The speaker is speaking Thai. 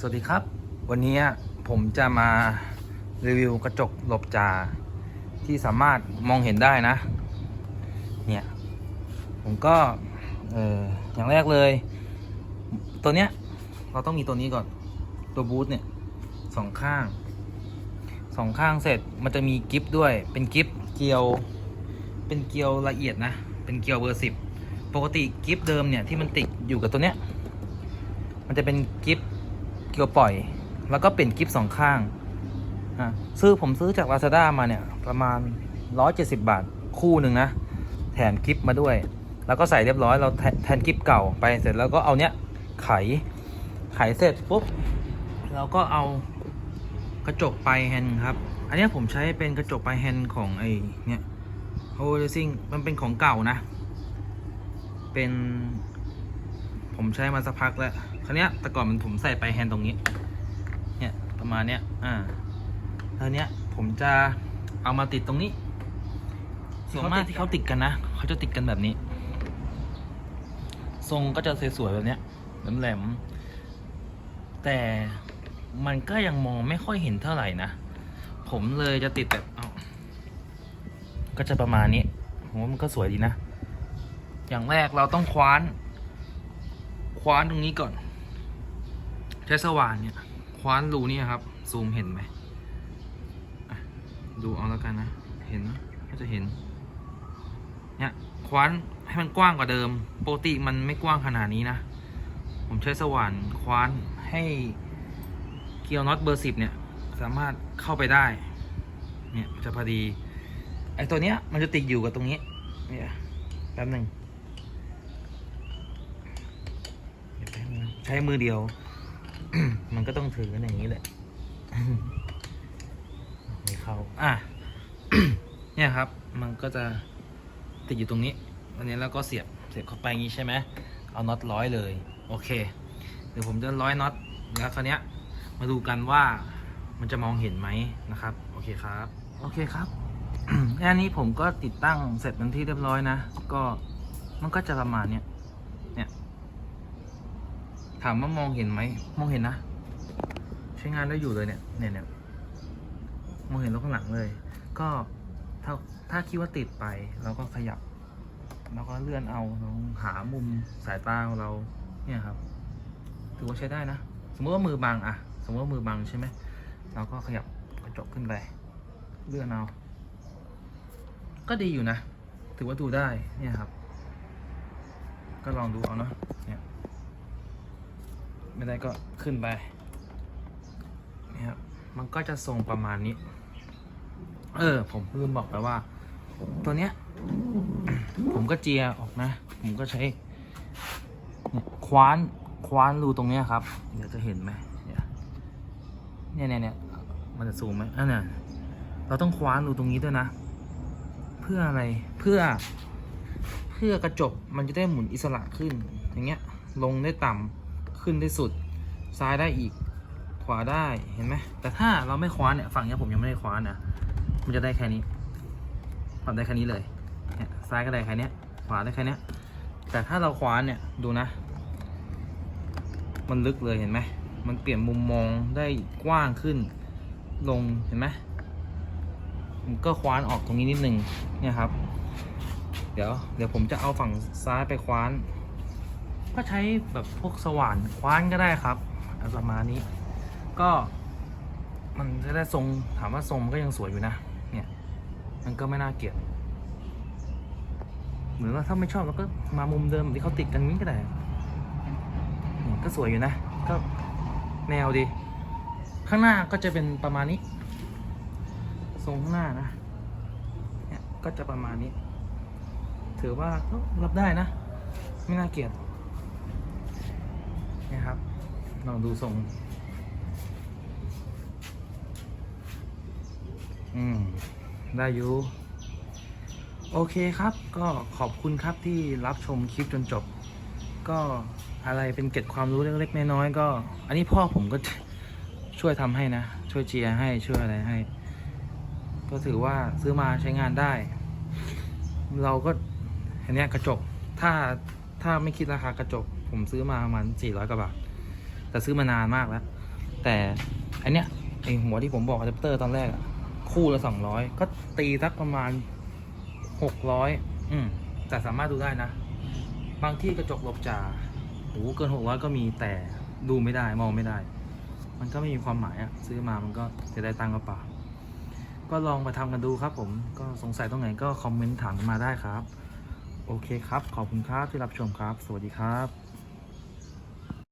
สวัสดีครับ วันนี้ผมจะมารีวิวกระจกหลบจาที่สามารถมองเห็นได้นะ เนี่ย ผมก็เอออย่างแรกเลย ตัวเนี้ยเราต้องมีตัวนี้ก่อน ตัวบูทเนี่ยสองข้างสองข้างเสร็จมันจะมีกิฟต์ด้วย เป็นกิฟต์เกลียว เป็นเกลียวละเอียดนะ เป็นเกลียวเบอร์สิบปกติกิฟต์เดิมเนี่ยที่มันติดอยู่กับตัวเนี้ยมันจะเป็นกิฟต์ เกียวปล่อย แล้วก็เป็นกิฟสองข้างอะซื้อผมซื้อจาก Lazada มาเนี่ย ประมาณ 170 บาทคู่หนึ่งนะ แถมกิฟมาด้วย แล้วก็ใส่เรียบร้อยเราแทแทนกิฟเก่าไปเสร็จแล้วก็เอาเนี้ยไข ไขเสร็จปุ๊บเราก็เอากระจกปลายแฮนด์ครับ อันนี้ผมใช้เป็นกระจกปลายแฮนด์ของไอ้เนี่ยโฮลซิงมันเป็นของเก่านะ เป็น ผมใช้มาสักพักแล้ว คราวเนี้ยแต่ก่อนมันผมใส่ปลายแฮนด์ตรงนี้ เนี่ยประมาณเนี้ย อ่าแล้วเนี้ยผมจะเอามาติดตรงนี้ ส่วนมากที่เขาติดกันนะเขาจะติดกันแบบนี้ ทรงก็จะสวยๆแบบเนี้ยแหลมๆแต่มันก็ยังมองไม่ค่อยเห็นเท่าไหร่นะ ผมเลยจะติดแบบเอาก็จะประมาณนี้ผมว่ามันก็สวยดีนะ อย่างแรกเราต้องคว้าน คว้านตรงนี้ก่อน ใช้สว่านเนี่ย คว้านรูนี่ครับ ซูมเห็นไหมดูเอาแล้วกันนะ เห็นก็จะเห็น เนี่ย คว้านให้มันกว้างกว่าเดิมปกติมันไม่กว้างขนาดนี้นะ ผมใช้สว่านคว้านให้เกียวน็อตเบอร์สิบเนี่ย สามารถเข้าไปได้ เนี่ยจะพอดี ไอตัวเนี้ยมันจะติดอยู่กับตรงนี้ เนี่ยแป๊บหนึ่งใช้มือเดียว มันก็ต้องถือกันอย่างนี้แหละไม่เขาอะเนี่ยครับ มันก็จะติดอยู่ตรงนี้ อันนี้แล้วก็เสียบเสียบเข้าไปอย่างนี้ใช่ไหมเอาน็อตร้อยเลย โอเค เดี๋ยวผมจะร้อยน็อตแล้วคราวนี้ย มาดูกันว่ามันจะมองเห็นไหมนะครับ โอเคครับ โอเคครับอันนี้ผมก็ติดตั้งเสร็จเป็นที่เรียบร้อยนะ ก็มันก็จะประมาณเนี้ย ถามว่ามองเห็นไหม มองเห็นนะ ใช้งานได้อยู่เลยเนี่ย เนี่ยเนี่ยมองเห็นรถข้างหลังเลย ก็ถ้าถ้าคิดว่าติดไปเราก็ขยับ แล้วก็เลื่อนเอาลองหามุมสายตาของเรา เนี่ยครับ ถือว่าใช้ได้นะ สมมติว่ามือบังอะ สมมติว่ามือบังใช่ไหม เราก็ขยับกระจกขึ้นไป เลื่อนเอา ก็ดีอยู่นะ ถือว่าดูได้ เนี่ยครับ ก็ลองดูเอาเนาะเนี่ย ไม่ได้ก็ขึ้นไปนี่ครับมันก็จะทรงประมาณนี้ เออ ผมลืมบอกไปว่า ตัวเนี้ย ผมก็เจียออกนะ ผมก็ใช้คว้านคว้านรูตรงเนี้ยครับ เดี๋ยวจะเห็นไหมเนี่ยเนี่ยเนี่ยมันจะซูมไหมอันน่ะเราต้องคว้านรูตรงนี้ด้วยนะ เพื่ออะไรเพื่อ เพื่อกระจกมันจะได้หมุนอิสระขึ้นอย่างเงี้ยลงได้ต่ำ ขึ้นได้สุด ซ้ายได้อีก ขวาได้ เห็นไหม แต่ถ้าเราไม่คว้านเนี่ย ฝั่งเนี้ยผมยังไม่ได้คว้านนะ มันจะได้แค่นี้ทำได้แค่นี้เลย เนี่ย ซ้ายก็ได้แค่นี้ขวาได้แค่นี้แต่ถ้าเราคว้านเนี่ย ดูนะ มันลึกเลยเห็นไหม มันเปลี่ยนมุมมองได้กว้างขึ้น ลง เห็นไหมผมก็คว้านออกตรงนี้นิดนึง เนี่ยครับ เดี๋ยว เดี๋ยวผมจะเอาฝั่งซ้ายไปคว้าน ก็ใช้แบบพวกสว่านคว้านก็ได้ครับประมาณนี้ ก็มันจะได้ทรงถามว่าทรงมันก็ยังสวยอยู่นะ เนี่ย มันก็ไม่น่าเกลียดเหมือนว่าถ้าไม่ชอบเราก็มามุมเดิมที่เขาติดกันนี้ก็ได้เนี่ยก็สวยอยู่นะ ก็แนวดี ข้างหน้าก็จะเป็นประมาณนี้ ทรงข้างหน้านะเนี่ยก็จะประมาณนี้ ถือว่าก็รับได้นะ ไม่น่าเกลียด นี่ครับลองดูทรงอืม ได้อยู่ โอเคครับ ก็ขอบคุณครับที่รับชมคลิปจนจบ ก็อะไรเป็นเก็ดความรู้เล็กๆน้อยๆก็ อันนี้พ่อผมก็ช่วยทำให้นะ ช่วยเจียร์ให้ช่วยอะไรให้ ก็ถือว่าซื้อมาใช้งานได้ เราก็อันเนี้ยกระจก ถ้าถ้าไม่คิดราคากระจก ผมซื้อมาประมาณสี่ร้อยกว่าบาท แต่ซื้อมานานมากแล้ว แต่อันเนี้ยไอหัวที่ผมบอกอะแดปเตอร์ตอนแรกอะคู่ละสองร้อยก็ตีสักประมาณหกร้อยอืมแต่สามารถดูได้นะ บางที่กระจกลบจ่าโอ้เกินหกร้อยก็มีแต่ดูไม่ได้มองไม่ได้ มันก็ไม่มีความหมายอะซื้อมามันก็จะได้ตังค์กระเป๋าก็ลองไปทำกันดูครับผมก็สงสัยตรงไหนก็คอมเมนต์ถามมาได้ครับ โอเคครับ ขอบคุณครับที่รับชมครับ สวัสดีครับ